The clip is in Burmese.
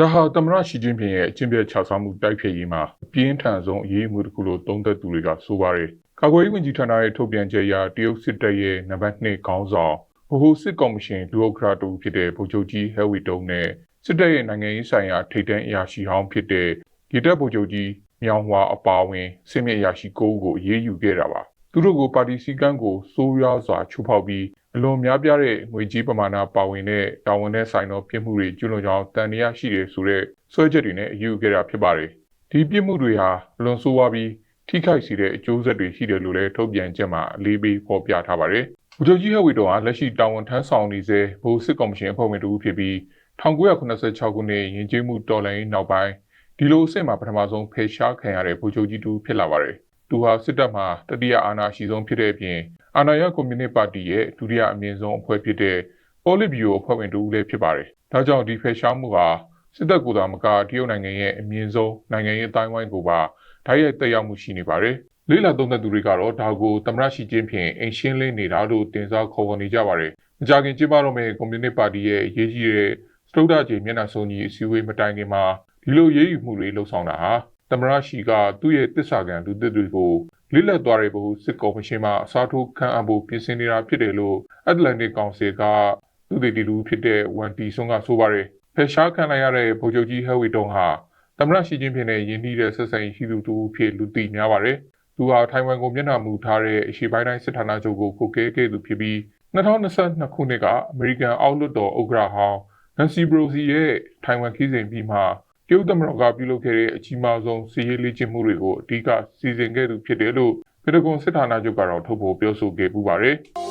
ဒါဟာသမ္မတရှီကျင်းပင်ရဲ့အကျင့်ပြတ်ခြစားမှုတိုက်ဖျက်ရေးမှာအပြင်းထန်ဆုံးအရေးအမှုတစ်ခုလို့သုံးသပ်သူတွေကဆိုပါတယ်။ကာကွယ်ရေးဝန်ကြီးဌာနရဲ့ထုတ်ပြန်ချက်အရတရုတ်စစ်တပ်ရဲ့နံပါတ်2ခေါင်းဆောင်ဗဟိုစစ်ကော်မရှင်လူအုပ်ခရာတူဖြစ်တဲ့ဗိုလ်ချုပ်ကြီးဟဲဝီတုံနဲ့စစ်တပ်ရဲ့နိုင်ငံရေးဆိုင်ရာထိပ်တန်းအရာရှိဟောင်းဖြစ်တဲ့ရေတပ်ဗိုလ်ချုပ်ကြီးမြောင်ဟွာအပါအဝင်စစ်မြေအရာရှိ9ဦးကိုအရေးယူခဲ့တာပါ။သူတို့ကိုပါတီစည်းကမ်းကိုစိုးရွားစွာချိုးဖောက်ပြီး အလွန်များပြားတဲ့ငွေကြီးပမာဏပါဝင်တဲ့တာဝန်တဲ့ဆိုင်သောပြစ်မှုတွေကျူးလွန်ကြောင်းတန်တရားရှိတယ်ဆိုတဲ့ဆွဲချက်တွေနဲ့အယူခဲ့တာဖြစ်ပါတယ်။ဒီပြစ်မှုတွေဟာအလွန်ဆိုးဝါးပြီးထိခိုက်စေတဲ့အကျိုးဆက်တွေရှိတယ်လို့လည်းထုတ်ပြန်ချက်မှာအလေးပေးဖော်ပြထားပါတယ်။ဗိုလ်ချုပ်ကြီးဟဲဝီတော်ဟာလက်ရှိတာဝန်ထမ်းဆောင်နေစေဘိုးစစ်ကော်မရှင်အဖွဲ့ဝင်တူဖြစ်ပြီး1986ခုနှစ်ယဉ်ကျေးမှုတော်လှန်ရေးနောက်ပိုင်းဒီလိုအဆင့်မှာပထမဆုံးဖေရှားခံရတဲ့ဗိုလ်ချုပ်ကြီးတူဖြစ်လာပါတယ်။သူဟာစစ်တပ်မှာတတိယအာဏာရှိဆုံးဖြစ်တဲ့အပြင် အာဏာရကွန်မြူနစ်ပါတီရဲ့ဒုတိယအမြင့်ဆုံးအဖွဲ့ဖြစ်တဲ့ပေါ်လစ်ဘီယိုအဖွဲ့ဝင်တူလည်းဖြစ်ပါတယ်။ဒါကြောင့်ဒီဖေရှားမှုဟာစစ်တပ်ကိုယ်တော်မကတရုတ်နိုင်ငံရဲ့အမြင့်ဆုံးနိုင်ငံရေးအတိုင်းဝိုင်းကိုပါဓာတ်ရိုက်တက်ရောက်မှုရှိနေပါတယ်။လေးလာသုံးသက်သူတွေကတော့ဒါကိုသမရရှိချင်းဖြင့်အင်ရှင်းလင်းနေတာလို့တင်စားခေါ်ဝေါ်နေကြပါတယ်။မကြခင်ကျင်းပတော့မယ့်ကွန်မြူနစ်ပါတီရဲ့အရေးကြီးတဲ့စတုဒ္ဒကြီးမျက်နှာစုံကြီးအစည်းအဝေးမတိုင်ခင်မှာဒီလိုရေးယူမှုတွေလှုပ်ဆောင်တာဟာသမရရှိကသူ့ရဲ့တစ္ဆာကံလူသစ်တွေကို လိလက်သွားတဲ့ဘုစစ်ကော်မရှင်မှအစားထိုးခန့်အပ်ဖို့ပြင်ဆင်နေတာဖြစ်တယ်လို့အတ္တလန်တစ်ကောင်စီကသူတည်တီလူဖြစ်တဲ့ဝန်တီဆွန်ကဆိုပါတယ်ဖယ်ရှားခံလိုက်ရတဲ့ဗိုလ်ချုပ်ကြီးဟဲဝီတုံဟာသမရရှိချင်းဖြစ်တဲ့ယင်းနှီးတဲ့ဆက်ဆံရေးရှိသူတူဖြစ်လူသိများပါတယ်သူဟာထိုင်ဝမ်ကိုမျက်နှာမူထားတဲ့အရှေ့ပိုင်းတိုင်းစစ်ဌာနချုပ်ကိုကိုကဲခဲ့သူဖြစ်ပြီး2022ခုနှစ်ကအမေရိကန်အောက်လွှတ်တော်ဥက္ကဋ္ဌဟောင်းနန်စီဘရိုစီရဲ့ထိုင်ဝမ်ခီးစဉ်ပြီးမှ တရုတ်သမ္မတကပြုလုပ်ခဲ့တဲ့အကြီးမားဆုံးစီးရေးလေ့ကျင့်မှုတွေကိုအဓိကစီစဉ်ခဲ့သူဖြစ်တယ်လို့ပီတဂွန်စစ်ဌာနချုပ်ကတော့ထုတ်ဖော်ပြောဆိုခဲ့ပူပါတယ်။